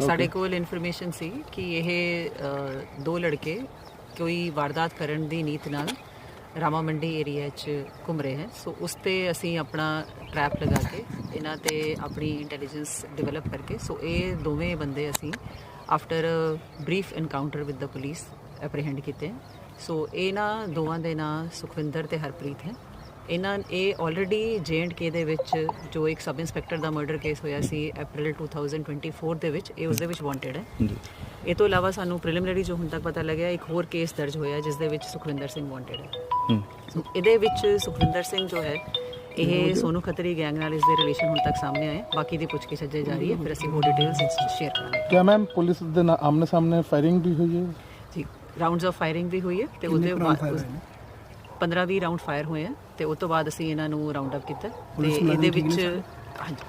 ਸਾਡੇ ਕੋਲ ਇਨਫੋਰਮੇਸ਼ਨ ਸੀ ਕਿ ਇਹ ਅ, ਦੋ ਲੜਕੇ ਕੋਈ ਵਾਰਦਾਤ ਕਰਨ ਦੀ ਨੀਤ ਨਾਲ ਰਾਮਾ ਮੰਡੀ ਏਰੀਆ 'ਚ ਘੁੰਮ ਰਹੇ ਹੈ। ਸੋ ਉਸ ਤੇ ਅਸੀਂ ਆਪਣਾ ਟਰੈਪ ਲਗਾ ਕੇ ਇਹਨਾਂ ਤੇ ਆਪਣੀ ਇੰਟੈਲੀਜੈਂਸ ਡਿਵੈਲਪ ਕਰਕੇ ਸੋ ਇਹ ਦੋਵੇਂ ਬੰਦੇ ਅਸੀਂ after brief encounter with the police apprehend ਕੀਤੇ ਹੈ। ਸੋ ਇਹਨਾਂ ਦੋਵਾਂ ਦੇ ਨਾਂ ਸੁਖਵਿੰਦਰ ਤੇ ਹਰਪ੍ਰੀਤ ਹੈ। ਇਹਨਾਂ ਇਹ ਆਲਰੇਡੀ ਜੇਐਂਡਕੇ ਦੇ ਵਿੱਚ ਜੋ ਇੱਕ ਸਬ ਇੰਸਪੈਕਟਰ ਦਾ ਮਰਡਰ ਕੇਸ ਹੋਇਆ ਸੀ April 2024 ਦੇ ਵਿੱਚ ਇਹ ਉਸ ਦੇ ਵਿੱਚ ਵਾਂਟਡ ਹੈ। ਇਹ ਤੋਂ ਇਲਾਵਾ ਸਾਨੂੰ ਪ੍ਰੀਲਿਮਿਨਰੀ ਜੋ ਹੁਣ ਤੱਕ ਪਤਾ ਲੱਗਿਆ ਇੱਕ ਹੋਰ ਕੇਸ ਦਰਜ ਹੋਇਆ ਜਿਸ ਦੇ ਵਿੱਚ ਸੁਖਵਿੰਦਰ ਸਿੰਘ ਵਾਂਟਡ ਹੈ। ਸੋ ਇਹਦੇ ਵਿੱਚ ਸੁਖਵਿੰਦਰ ਸਿੰਘ ਜੋ ਹੈ ਇਹ ਸੋਨੂ ਖਤਰੀ ਗੈਂਗ ਨਾਲ ਇਸ ਦੇ ਰਿਲੇਸ਼ਨ ਹੁਣ ਤੱਕ ਸਾਹਮਣੇ ਆਏ। ਬਾਕੀ ਦੀ ਪੁੱਛਗਿੱਛ ਅਜੇ ਜਾਰੀ ਹੈ ਫਿਰ ਅਸੀਂ ਹੋਰ ਡਿਟੇਲਸ ਸ਼ੇਅਰ ਕਰਾਂਗੇ। ਕਿਆ ਮੈਮ ਪੁਲਿਸ ਦੇ ਨਾਲ ਆਮਨੇ ਸਾਹਮਣੇ ਫਾਇਰਿੰਗ ਵੀ ਹੋਈ ਹੈ? ਜੀ ਰਾਉਂਡਸ ਆਫ ਫਾਇਰਿੰਗ ਵੀ ਹੋਈ ਹੈ ਤੇ ਉਹਦੇ 15 20 ਰਾਉਂਡ ਫਾਇਰ ਹੋਏ ਹੈ ਤੇ ਉਸ ਤੋਂ ਬਾਅਦ ਅਸੀਂ ਇਹਨਾਂ ਨੂੰ ਰਾਉਂਡ ਅਪ ਕੀਤਾ ਤੇ ਇਹਦੇ ਵਿੱਚ ਹਾਂਜੀ।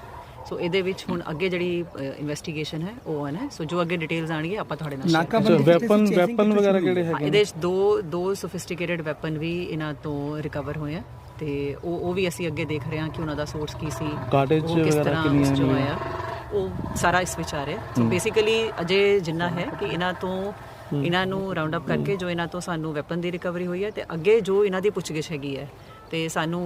ਸੋ ਇਹਦੇ ਵਿੱਚ ਹੁਣ ਅੱਗੇ ਜਿਹੜੀ ਇਨਵੈਸਟੀਗੇਸ਼ਨ ਹੈ ਉਹ ਹੈ ਸੋ ਜੋ ਅੱਗੇ ਡਿਟੇਲਸ ਆਣਗੇ ਆਪਾਂ ਤੁਹਾਡੇ ਨਾਲ ਅੱਛਾ ਵੈਪਨ ਵੈਪਨ ਵਗੈਰਾ ਕਿਹੜੇ ਹੈਗੇ ਇਹਦੇ ਵਿੱਚ ਦੋ ਦੋ ਸੋਫਿਸਟੀਕੇਟਡ ਵੈਪਨ ਵੀ ਇਹਨਾਂ ਤੋਂ ਰਿਕਵਰ ਹੋਏ ਆ। ਤੇ ਉਹ ਉਹ ਵੀ ਅਸੀਂ ਅੱਗੇ ਦੇਖ ਰਹੇ ਹਾਂ ਕਿ ਉਹਨਾਂ ਦਾ ਸੋਰਸ ਕੀ ਸੀ ਕਿਸ ਵਗੈਰਾ ਤਰ੍ਹਾਂ ਕਿੰਨੀਆਂ ਨੇ? ਆਇਆ। ਉਹ ਸਾਰਾ ਇਸ ਵਿੱਚ ਆ ਰਿਹਾ। ਸੋ ਬੇਸਿਕਲੀ ਅਜੇ ਜਿੰਨਾ ਹੈ ਕਿ ਇਹਨਾਂ ਤੋਂ ਇਹਨਾਂ ਨੂੰ ਰਾਉਂਡ ਅਪ ਕਰਕੇ ਜੋ ਇਹਨਾਂ ਤੋਂ ਸਾਨੂੰ ਵੈਪਨ ਦੀ ਰਿਕਵਰੀ ਹੋਈ ਹੈ ਤੇ ਅੱਗੇ ਜੋ ਇਹਨਾਂ ਦੀ ਪੁੱਛਗਿੱਛ ਹੈਗੀ ਹੈ ਤੇ ਸਾਨੂੰ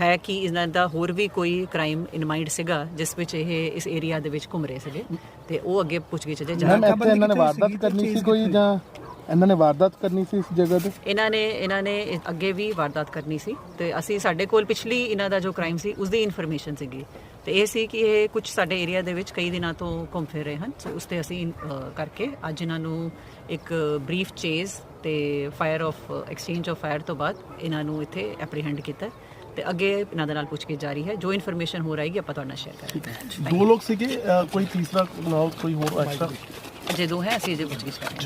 ਹੈ ਕਿ ਇਹਨਾਂ ਦਾ ਹੋਰ ਵੀ ਕੋਈ ਕ੍ਰਾਈਮ ਇਨ ਮਾਈਂਡ ਸੀਗਾ ਜਿਸ ਵਿੱਚ ਇਹ ਇਸ ਏਰੀਆ ਦੇ ਵਿੱਚ ਘੁੰਮ ਰਹੇ ਸੀਗੇ। ਤੇ ਉਹ ਅੱਗੇ ਪੁੱਛਗਿੱਛ ਜੇ ਜਾ ਇਹਨਾਂ ਨੇ ਵਾਰਦਾਤ ਕਰਨੀ ਸੀ ਕੋਈ ਜਾਂ ਇਹਨਾਂ ਨੇ ਵਾਰਦਾਤ ਕਰਨੀ ਸੀ ਇਸ ਜਗ੍ਹਾ ਤੇ? ਇਹਨਾਂ ਨੇ ਇਹਨਾਂ ਨੇ ਅੱਗੇ ਵੀ ਵਾਰਦਾਤ ਕਰਨੀ ਸੀ ਤੇ ਅਸੀਂ ਸਾਡੇ ਕੋਲ ਪਿਛਲੀ ਇਹਨਾਂ ਦਾ ਜੋ ਕ੍ਰਾਈਮ ਸੀ ਉਸ ਦੀ ਇਨਫੋਰਮੇਸ਼ਨ ਸੀਗੀ। ਤੇ ਇਹ ਸੀ ਕਿ ਇਹ ਕੁਝ ਸਾਡੇ ਏਰੀਆ ਦੇ ਵਿੱਚ ਕਈ ਦਿਨਾਂ ਤੋਂ ਘੁੰਮ ਫਿਰ ਰਹੇ ਹਨ ਸੋ ਉਸ ਤੇ ਅਸੀਂ ਕਰਕੇ ਅੱਜ ਇਹਨਾਂ ਨੂੰ ਇੱਕ ਬਰੀਫ ਚੇਜ਼ ਤੇ fire of exchange of fire ਤੋਂ ਬਾਅਦ ਇਹਨਾਂ ਨੂੰ ਇੱਥੇ ਐਪਰੀਹੈਂਡ ਕੀਤਾ ਤੇ ਅੱਗੇ ਇਹਨਾਂ ਦੇ ਨਾਲ ਪੁੱਛਗਿੱਛ ਜਾਰੀ ਹੈ। ਜੋ ਇਨਫੋਰਮੇਸ਼ਨ ਹੋ ਰਹੀ ਆਪਾਂ ਤੁਹਾਡੇ ਨਾਲ ਸ਼ੇਅਰ ਕਰਾਂਗੇ। ਦੋ ਲੋਕ ਸੀਗੇ ਕੋਈ ਤੀਸਰਾ ਨਾਲ ਕੋਈ ਹੋਰ? ਐਕਸਟਰਾ ਅਜੇ ਦੋ ਹੈ ਅਸੀਂ ਅਜੇ ਰਹੇ ਹਾਂ